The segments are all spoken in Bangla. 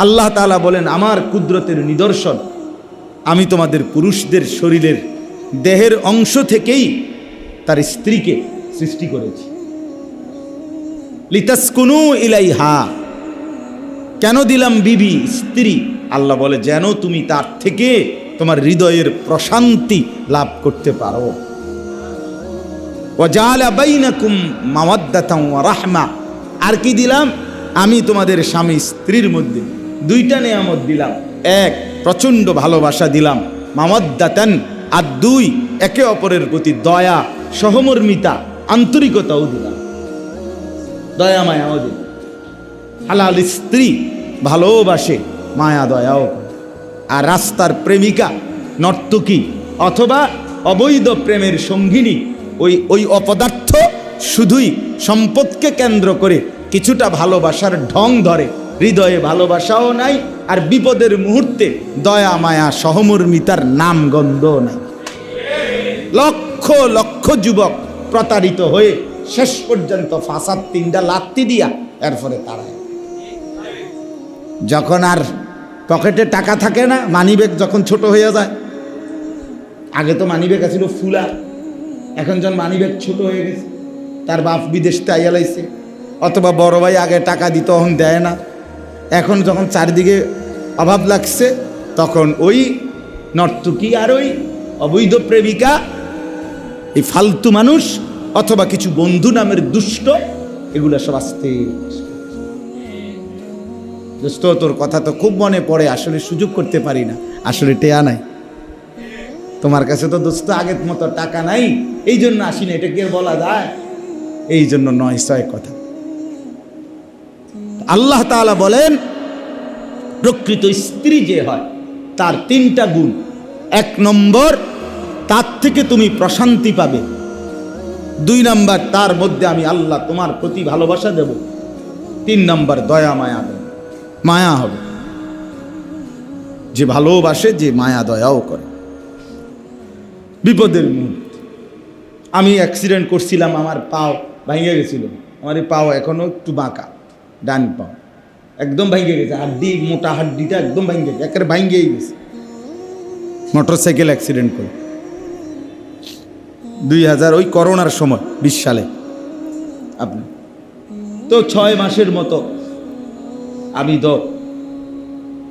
আল্লাহ তাআলা বলেন, আমার কুদরতের নিদর্শন, আমি তোমাদের পুরুষদের শরীরের দেহের অংশ থেকেই তার স্ত্রীকে সৃষ্টি করেছি। লিতাসকুনু ইলাইহা। কেন দিলাম বিবি, স্ত্রী? আল্লাহ বলে, যেন তুমি তার থেকে তোমার হৃদয়ের প্রশান্তি লাভ করতে পারো। ওয়া রাহমা। আর কি দিলাম? আমি তোমাদের স্বামী স্ত্রীর মধ্যে। দুইটা নিয়ামত দিলাম। এক, প্রচণ্ড ভালোবাসা দিলাম। মাওয়াদ্দাতান আর দুই, একে অপরের প্রতি দয়া, সহমর্মিতা, আন্তরিকতাও দিলাম। দয়া মায়াও দিলাম। হালাল স্ত্রী ভালোবাসে, মায়া দয়াও। আর রাস্তার প্রেমিকা, নর্তকী অথবা অবৈধ প্রেমের সঙ্গিনী, ওই ওই অপদার্থ শুধুই সম্পদকে কেন্দ্র করে কিছুটা ভালোবাসার ঢং ধরে। হৃদয়ে ভালোবাসাও নাই, আর বিপদের মুহূর্তে দয়া, মায়া, সহমর্মিতার নাম গন্ধও নাই। লক্ষ লক্ষ যুবক প্রতারিত হয়ে শেষ পর্যন্ত ফাঁসার তিনটা লাত্তি দিয়া এরপরে তারায় যখন আর পকেটে টাকা থাকে না, মানিব্যাগ যখন ছোট হয়ে যায়, আগে তো মানিব্যাগ ছিল ফুলা, এখন যখন মানিব্যাগ ছোট হয়ে গেছে, তার বাপ বিদেশ তাইয়া লাইছে, অথবা বড় ভাই আগে টাকা দিত, তখন দেয় না। এখন যখন চারিদিকে অভাব লাগছে, তখন ওই নর্তকী আর ওই অবৈধ প্রেমিকা, এই ফালতু মানুষ অথবা কিছু বন্ধু নামের দুষ্ট, এগুলো সব আসতে দোস্ত, তোর কথা তো খুব মনে পড়ে, আসলে সুযোগ করতে পারি না, আসলে টেয়া নাই। তোমার কাছে তো দোস্ত আগের মতো টাকা নাই, এই জন্য আসি না এটা কি বলা যায়? এই জন্য নয়, ছয় কথা। আল্লাহ তাআলা বলেন, প্রকৃত স্ত্রী যে হয়, তার তিনটা গুণ। এক নম্বর, তার থেকে তুমি প্রশান্তি পাবে। দুই নম্বর, তার মধ্যে আমি আল্লাহ তোমার প্রতি ভালোবাসা দেব। তিন নম্বর, দয়া, মায়া দেব। মায়া হবে। যে ভালোবাসে, যে মায়া দয়াও করে। বিপদের মুহূর্তে। আমি অ্যাক্সিডেন্ট করছিলাম, আমার পাও ভেঙে গেছিল। আমার এই পাও এখনও একটু বাঁকা। ডান পাও একদম ভেঙে গেছে, হাড্ডি, মোটা হাড্ডিটা একদম ভেঙে গেছে, একেবারে ভেঙেই গেছে। মোটর সাইকেল অ্যাক্সিডেন্ট করে। দুই হাজার, ওই করোনার সময়, বিশ সালে। আপনি? তো ছয় মাসের মতো। আমি তো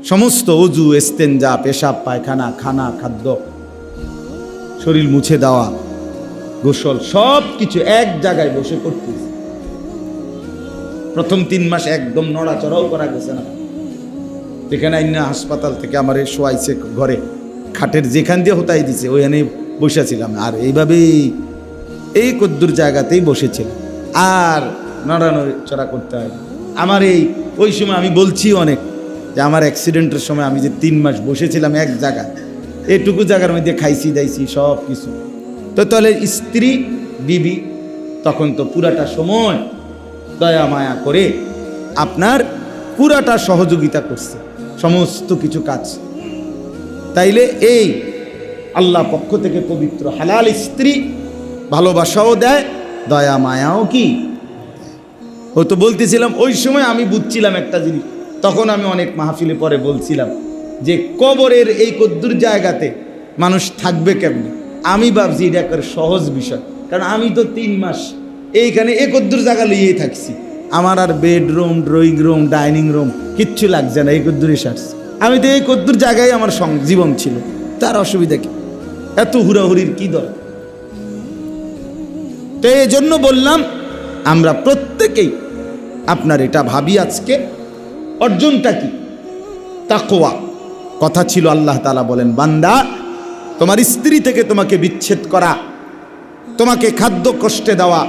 সমস্ত অজু এস্তেঞ্জা, পেশাব, পায়খানা, খানা, খাদ্য, শরীর মুছে দেওয়া, গোসল সব কিছু এক জায়গায় বসে করতেছি। প্রথম তিন মাস একদম নড়াচড়াও করা গেছে না। যেখানে আইনা হাসপাতাল থেকে আমার শোয়াইছে ঘরে, খাটের যেখান দিয়ে হতাই দিছে ওইখানে বসেছিলাম আর এইভাবেই এই কদ্দুর জায়গাতেই বসেছিলাম। আর নড়ানড়ি চড়া করতে হয়। আমার এই, ওই সময় আমি বলছি অনেক যে আমার অ্যাক্সিডেন্টের সময় আমি যে তিন মাস বসেছিলাম এক জায়গায় এটুকু জায়গার মধ্যে খাইছি দাইছি সব কিছু তো তাহলে স্ত্রী, বিবি, তখন তো পুরাটা সময় দয়া মায়া করে আপনার পুরাটা সহযোগিতা করছে, সমস্ত কিছু কাজ। তাইলে এই আল্লাহ পক্ষ থেকে পবিত্র হালাল স্ত্রী ভালোবাসাও দেয়, দয়া মায়াও কি? হয়তো বলতেছিলাম, ওই সময় আমি বুঝছিলাম একটা জিনিস, তখন আমি অনেক মাহফিলে পরে বলছিলাম যে কবরের এই কদ্দুর জায়গাতে মানুষ থাকবে কেমনি? আমি ভাবছি এটা একটা সহজ বিষয়, কারণ আমি তো তিন মাস এইখানে এ কদ্দুর জায়গা লইয়েই থাকছি। আমার আর bedroom drawing room dining room কিচ্ছু লাগছে না এই কদ্দুরে সারছি আমি তো এই কদ্দুর জায়গায় আমার জীবন ছিল। তার অসুবিধা কি? এত হুড়াহুড়ির কি দরকার? তো এই জন্য বললাম, আমরা প্রত্যেকেই আপনার এটা ভাবি আজকে, অর্জনটা কি? তাকোয়া কথা ছিল আল্লাহ তালা বলেন, বান্দা, তোমার স্ত্রী থেকে তোমাকে বিচ্ছেদ করা, তোমাকে খাদ্য কষ্টে দেওয়া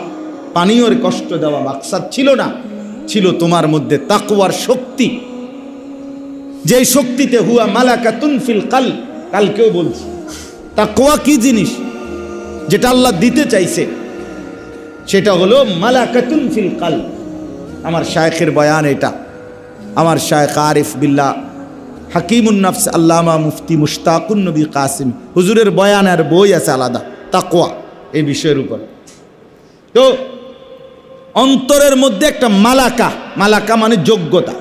পানীয়র কষ্ট দেওয়া মাকসাদ ছিল না, ছিল তোমার মধ্যে তাকওয়ার শক্তি। যে শক্তিতে হুয়া মালাকা তুনফিল কাল, কালকেও বলছি, তাকওয়া কি জিনিস যেটা আল্লাহ দিতে চাইছে? সেটা হলো মালাকাতুন ফিল কাল। আমার শায়েখের বয়ান এটা। আমার শায়েখ আরিফ বিল্লাহ হাকিমুন নফস আল্লামা মুফতি মুশতাকুন নবী কাসিম, হুজুরের বয়ান আর বই আছে আলাদা তাকোয়া এই বিষয়ের উপর। তো অন্তরের মধ্যে একটা মালাকা মালাকা মানে যোগ্যতা।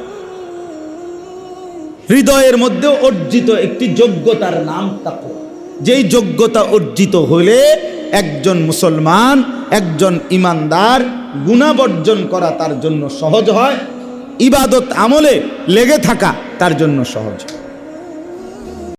হৃদয়ের মধ্যে অর্জিত একটি যোগ্যতার নাম তাকওয়া। যেই যোগ্যতা অর্জিত হলে একজন মুসলমান, একজন ইমানদার গুণাবর্জন করা তার জন্য সহজ হয়, ইবাদত আমলে লেগে থাকা তার জন্য সহজ হয়।